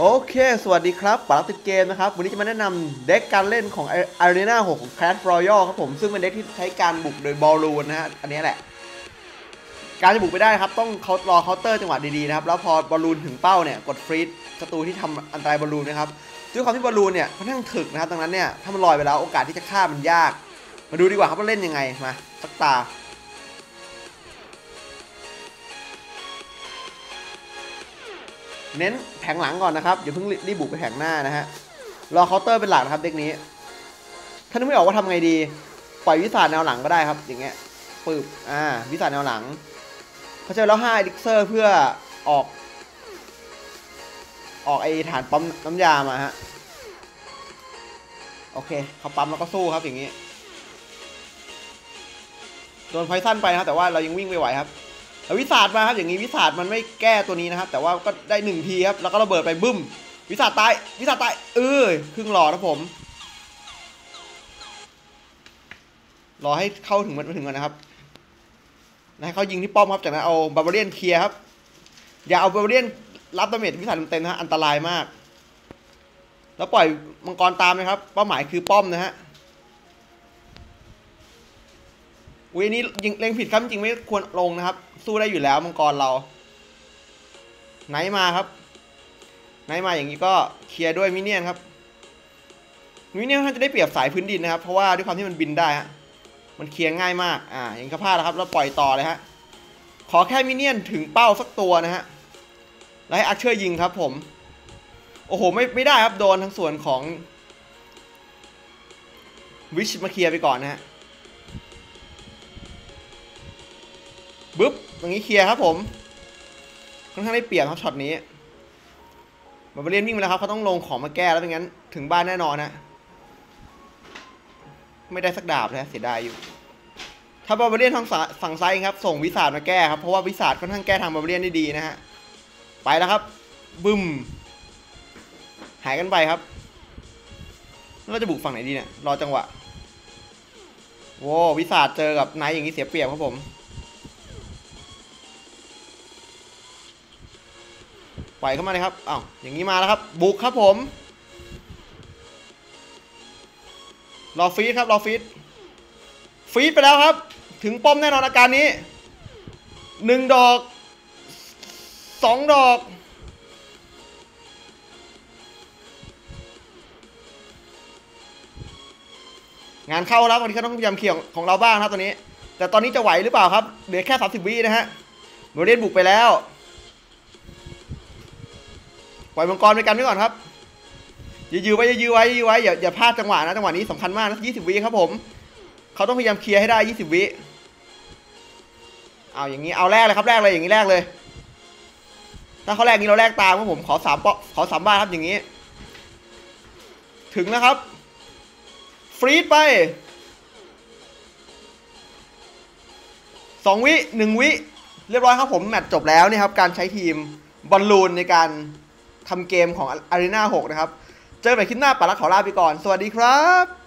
โอเค สวัสดีครับปารักติดเกมนะครับ วันนี้จะมาแนะนำเด็กการเล่นของ Arena 6 ของ Clash Royale ครับผม ซึ่งเป็นเด็กที่ใช้การบุกโดยบอลลูนนะฮะ อันนี้แหละ การจะบุกไปได้ครับ ต้องเขารอเคาน์เตอร์จังหวะดีๆนะครับ แล้วพอบอลลูนถึงเป้าเนี่ย กดฟรีดศัตรูที่ทำอันตรายบอลลูนนะครับ ด้วยความที่บอลลูนเนี่ยค่อนข้างถึกนะครับ ดังนั้นเนี่ย ถ้ามันลอยไปแล้วโอกาสที่จะฆ่ามันยาก มาดูดีกว่าครับว่าเล่นยังไง มาสักตา เน้นแผงหลังก่อนนะครับอย่าเพิ่งรีบบุกไปแผงหน้านะฮะรอเคาน์เตอร์เป็นหลักนะครับเด็กนี้ ถ้านึกไม่ออกว่าทำไงดี ปล่อยวิสาแนวหลังก็ได้ครับ อย่างเงี้ยปึบอ่าวิสาแนวหลังเขาใช้แล้ว5เอลิกเซอร์เพื่อออก ออกไอฐานปั๊มน้ำยามาฮะโอเคเขาปั๊มแล้วก็สู้ครับอย่างงี้โดนไฟสั้นไปนะครับแต่ว่าเรายังวิ่งไม่ไหวครับ ววิสาดมาครับอย่างนี้วิสาดมันไม่แก้ตัวนี้นะครับ แต่ว่าก็ได้หนึ่งทีครับแล้วก็ระเบิดไปบึ้ม วิสาดตายวิสาดตายเออครึ่งหลอดนะผม รอให้เข้าถึงมันถึงก่อนนะครับให้เขายิงที่ป้อมครับจากนั้นเอาบาบาเรียนเคลียร์ครับ อย่าเอาบาบาเรียนรับดาเมจวิสาดเต็มๆนะฮะอันตรายมาก แล้วปล่อยมังกรตามนะครับ เป้าหมายคือป้อมนะฮะ อุ้ยอันนี้ยิงเล็งผิดครับจริงไม่ควรลงนะครับ สู้ได้อยู่แล้วมังกรเรา ไหนมาครับ ไหนมาอย่างนี้ก็เคลียร์ด้วยมิเนียนครับมิเนียนท่านจะได้เปรียบสายพื้นดินนะครับ เพราะว่าด้วยความที่มันบินได้ฮะมันเคลียร์ง่ายมาก อ่าอย่างกระพาแล้วครับ แล้วปล่อยต่อเลยฮะ ขอแค่มิเนียนถึงเป้าสักตัวนะฮะ แล้วให้อาร์เชอร์ยิงครับผม โอ้โห ไม่ ไม่ได้ครับ โดนทั้งส่วนของ วิชมาเคลียร์ไปก่อนนะฮะ บึ๊บตรงนี้เคลียร์ครับผมค่อนข้างได้เปรียบครับช็อตนี้บาบเรียนวิ่งไปแล้วครับเขาต้องลงของมาแก้แล้วไม่งั้น ถึงบ้านแน่นอนนะไม่ได้สักดาบนะเสียดายอยู่ ถ้าบาบเรียนทางฝั่งซ้ายครับ ส่งวิสาดมาแก้ครับเพราะว่าวิสาดค่อนข้างแก้ทางบาบเรียนได้ดีนะฮะไปแล้วครับ บึ้มหายกันไปครับแล้วเราจะบุกฝั่งไหนดีเนี่ยรอจังหวะโว้วิสาดเจอกับไนท์อย่างนี้เสียเปรียบครับผม ปล่อยเข้ามาเลยครับอ้าวอย่างนี้มาแล้วครับ บุกครับผม รอฟีดครับ รอฟีดฟีดไปแล้วครับ ถึงป้อมแน่นอนอาการนี้หนึ่งดอกสองดอก งานเข้าแล้ววันนี้ก็ต้องพยายามเคลียร์ของเราบ้างครับตอนนี้ แต่ตอนนี้จะไหวหรือเปล่าครับ เหลือแค่30วินะฮะโมเดนบุกไปแล้ว ปล่อยมังกรไปกันไว้ก่อนครับอย่ายื้อไว้อย่ายื้อไว้ยื้อไว้อย่าอย่าพลาดจังหวะนะจังหวะนี้สำคัญมากนะยี่สิบวิครับผมเขาต้องพยายามเคลียร์ให้ได้ยี่สิบวิเอาอย่างนี้เอาแรกเลยครับแรกเลยอย่างนี้แรกเลย ถ้าเขาแรกนี้เราแรกตามครับผมขอสามปขอสามบ้านครับอย่างนี้ ถึงแล้วครับ ฟรีดไปสองวิหนึ่งวิเรียบร้อยครับผมแมตช์จบแล้วนี่ครับการใช้ทีมบอลลูนในการ ทำเกมของอารีนา6นะครับ เจอกันใหม่คลิปหน้าปารักขอลาไปก่อน สวัสดีครับ